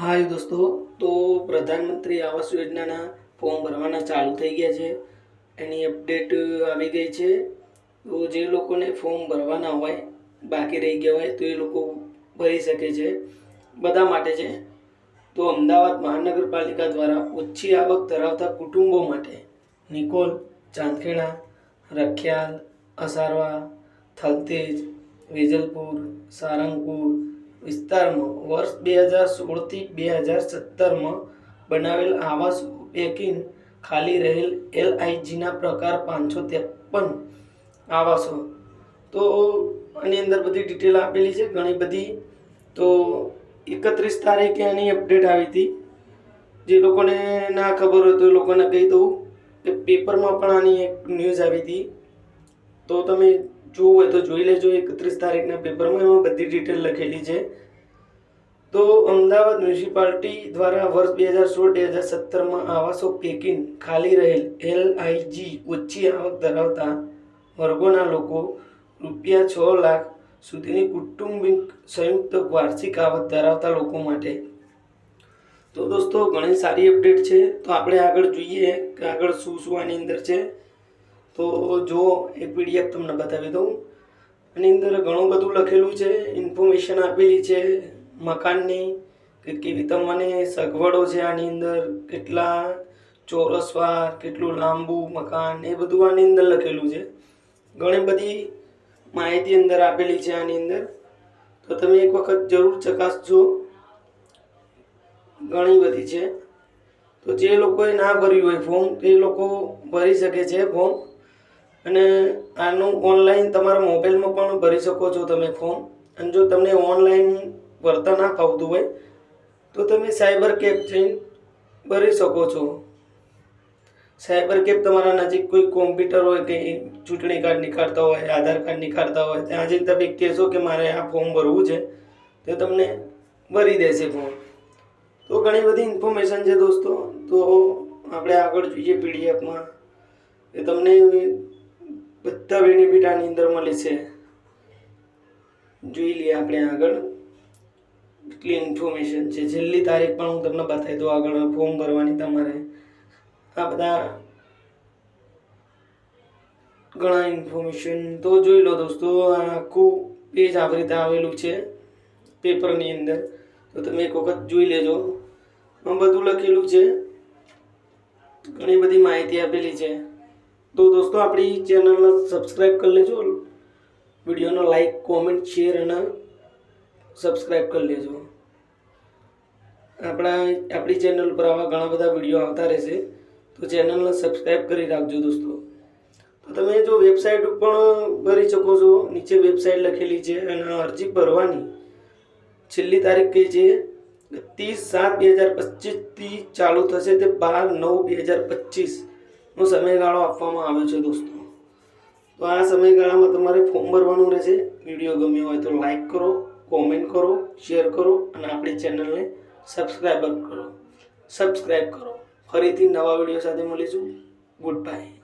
હાય દોસ્તો, તો પ્રધાનમંત્રી આવાસ યોજનાના ફોર્મ ભરવાના ચાલુ થઈ ગયા છે. એની અપડેટ આવી ગઈ છે. તો જે લોકોને ફોર્મ ભરવાના હોય, બાકી રહી ગયા હોય, તો એ લોકો ભરી શકે છે. બધા માટે છે. તો અમદાવાદ મહાનગરપાલિકા દ્વારા ઓછી આવક ધરાવતા કુટુંબો માટે નિકોલ, ચાંદખેડા, રખિયાલ, અસારવા, થલતેજ, વેજલપુર, સારંગપુર વિસ્તારમાં વર્ષ બે હજાર સોળથી બે હજાર સત્તરમાં બનાવેલ આવાસ પૈકી ખાલી રહેલ એલઆઈજીના પ્રકાર પાંચસો ત્રેપન આવાસો. તો આની અંદર બધી ડિટેલ આપેલી છે, ઘણી બધી. તો એકત્રીસ તારીખે આની અપડેટ આવી હતી. જે લોકોને ના ખબર હોય તો એ લોકોને કહી દઉં કે પેપરમાં પણ આની એક ન્યૂઝ આવી હતી. તો તમે જોવું હોય તો જોઈ લેજો, એકત્રીસ તારીખના પેપરમાં એમાં બધી ડિટેલ લખેલી છે. તો અમદાવાદ મ્યુનિસિપાલિટી દ્વારા વર્ષ બે હજાર સોળ, બે હજાર સત્તરમાં આવાસો પેકિંગ ખાલી રહેલ એલ આઈજી ઓછી આવક ધરાવતા વર્ગોના લોકો રૂપિયા છ લાખ સુધીની કુટુંબિક સંયુક્ત વાર્ષિક આવક ધરાવતા લોકો માટે. તો દોસ્તો, ઘણી સારી અપડેટ છે. તો આપણે આગળ જોઈએ કે આગળ શું શું આની અંદર છે. તો જો એ પીડીએફ તમને બતાવી દઉં. આની અંદર ઘણું બધું લખેલું છે ઇન્ફોર્મેશન આપેલી છે, મકાનની, કે કેવી તમને સગવડો છે આની અંદર, કેટલા ચોરસ વાર, કેટલું લાંબુ મકાન, એ બધું આની અંદર લખેલું છે. ઘણી બધી માહિતી અંદર આપેલી છે આની અંદર. તો તમે એક વખત જરૂર ચકાસજો. ઘણી બધી છે. તો જે લોકોએ ના ભર્યું હોય ફોર્મ તે લોકો ભરી શકે છે ફોર્મ અને આનું ઓનલાઈન તમારા મોબાઈલમાં પણ ભરી શકો છો તમે ફોર્મ અને જો તમને ઓનલાઈન ભરતા ના ફાવતું હોય, તો તમે સાયબર કેબ જઈને ભરી શકો છો. સાયબર કેબ તમારા નજીક કોઈ કોમ્પ્યુટર હોય કે ચૂંટણી કાર્ડ નીકાળતા હોય, આધાર કાર્ડ નીકાળતા હોય, ત્યાં જઈને તમે કહેશો કે મારે આ ફોર્મ ભરવું છે, તો તમને ભરી દેશે ફોર્મ તો ઘણી બધી ઇન્ફોર્મેશન છે દોસ્તો. તો આપણે આગળ જોઈએ પીડીએફમાં એ તમને બધા બેનિફિટ આની અંદર મળે છે. જોઈ લઈએ આપણે આગળ. કેટલી ઇન્ફોર્મેશન છે. છેલ્લી તારીખ પણ હું તમને બતાવી દઉં આગળ ફોર્મ ભરવાની તમારે. આ બધા ઘણા ઇન્ફોર્મેશન તો જોઈ લો દોસ્તો, આ આખું પેજ આવી રીતે આવેલું છે પેપરની અંદર. તો તમે એક વખત જોઈ લેજો. બધું લખેલું છે. ઘણી બધી માહિતી આપેલી છે. તો દોસ્તો, આપણી ચેનલને સબસ્ક્રાઈબ કરી લેજો. વિડીયોનો લાઈક કોમેન્ટ શેર અને સબસ્ક્રાઈબ કરી લેજો. આપણા, આપણી ચેનલ પર આવા ઘણા બધા વીડિયો આવતા રહેશે. તો ચેનલને સબસ્ક્રાઈબ કરી રાખજો દોસ્તો. તો તમે જો વેબસાઇટ પણ ભરી શકો છો, નીચે વેબસાઇટ લખેલી છે અને અરજી ભરવાની. છેલ્લી તારીખ કઈ છે? ત્રીસ સાત બે હજાર પચીસથી ચાલુ થશે તે બાર નવ બે હજાર પચીસનો સમયગાળો આપવામાં આવ્યો છે દોસ્તો. તો આ સમયગાળામાં તમારે ફોર્મ ભરવાનું રહેશે. વીડિયો ગમ્યો હોય તો લાઈક કરો કોમેન્ટ કરો શેર કરો અને આપણી ચેનલને સબસ્ક્રાઈબર કરો. સબસ્ક્રાઈબ કરો. ફરીથી નવા વીડિયો સાથે મળીશું. Good bye